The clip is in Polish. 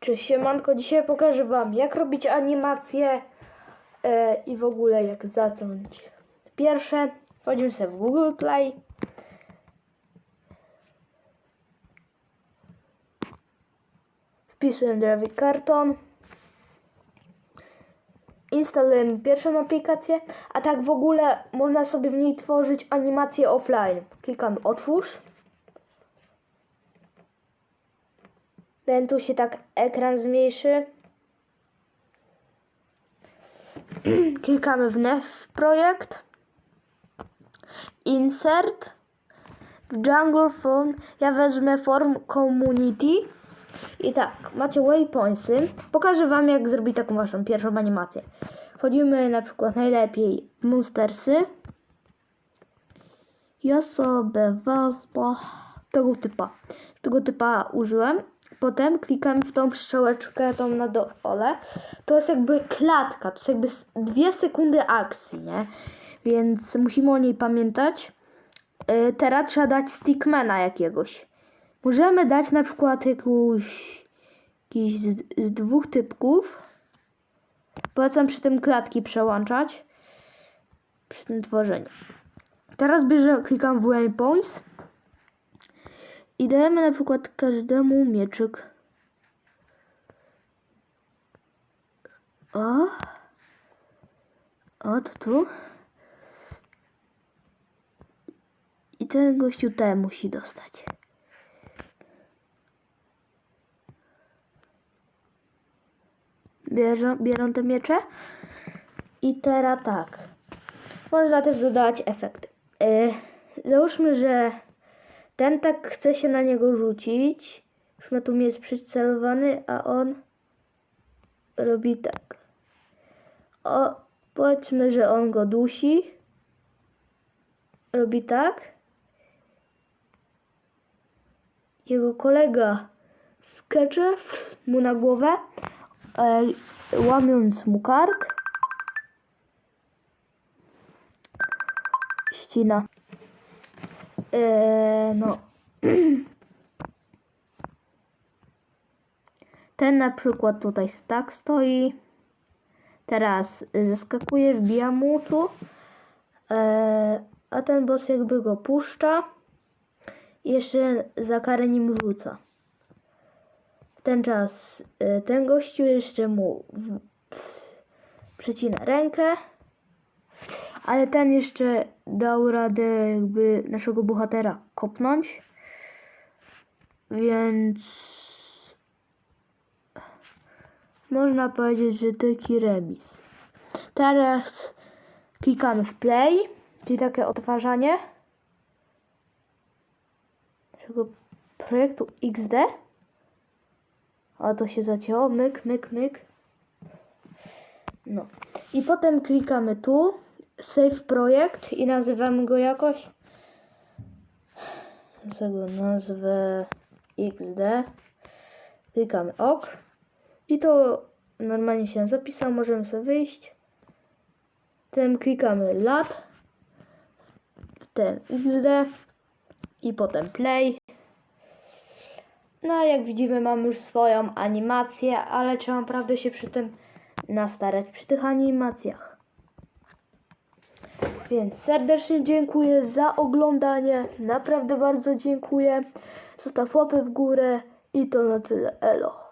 Cześć siemanko, dzisiaj pokażę wam jak robić animacje e, i w ogóle jak zacząć. Pierwsze, wchodzimy sobie w Google Play. Wpisujemy Dravid Carton. Instalujemy pierwszą aplikację, a tak w ogóle można sobie w niej tworzyć animacje offline. Klikamy otwórz. Ten tu się tak ekran zmniejszy. Klikamy w Nev projekt. Insert. W Jungle Phone ja wezmę Form Community. I tak, macie waypointsy. Pokażę wam jak zrobić taką waszą pierwszą animację. Wchodzimy na przykład najlepiej Monstersy. Ja sobie wezmę tego typa. Tego typa użyłem. Potem klikamy w tą strzałeczkę tą na dole. To jest jakby klatka, to jest jakby dwie sekundy akcji, nie? Więc musimy o niej pamiętać. Yy, teraz trzeba dać stickmana jakiegoś. Możemy dać na przykład jakiś z, z dwóch typków. Polecam przy tym klatki przełączać. Przy tym tworzeniu. Teraz bierze, klikam w waypoints. I dajemy na przykład każdemu mieczyk. O. O, to tu. I ten gościu te musi dostać. Bierze, bierą te miecze. I teraz tak. Można też dodawać efekty. Yy, załóżmy, że ten tak chce się na niego rzucić. Tu mieć przycelowany, a on robi tak. O, powiedzmy, że on go dusi. Robi tak. Jego kolega skacze mu na głowę, e, łamiąc mu kark. Ścina. Eee, no. Ten na przykład tutaj tak stoi. Teraz zeskakuje, wbija mu tu. Eee, a ten boss jakby go puszcza. Jeszcze za karę nim rzuca. W ten czas e, ten gościu jeszcze mu w, przecina rękę. Ale ten jeszcze dał radę jakby naszego bohatera kopnąć. Więc można powiedzieć, że taki remis. Teraz klikamy w play, czyli takie odtwarzanie naszego projektu XD. A to się zacięło, myk, myk, myk. No. I potem klikamy tu, save projekt i nazywamy go jakoś. Sobie nazwę XD. Klikamy OK. I to normalnie się zapisał, możemy sobie wyjść. Potem klikamy lat. Ten XD. I potem play. No jak widzimy mamy już swoją animację, ale trzeba naprawdę się przy tym nastarać, przy tych animacjach. Więc serdecznie dziękuję za oglądanie. Naprawdę bardzo dziękuję. Zostaw łapę w górę i to na tyle. Elo.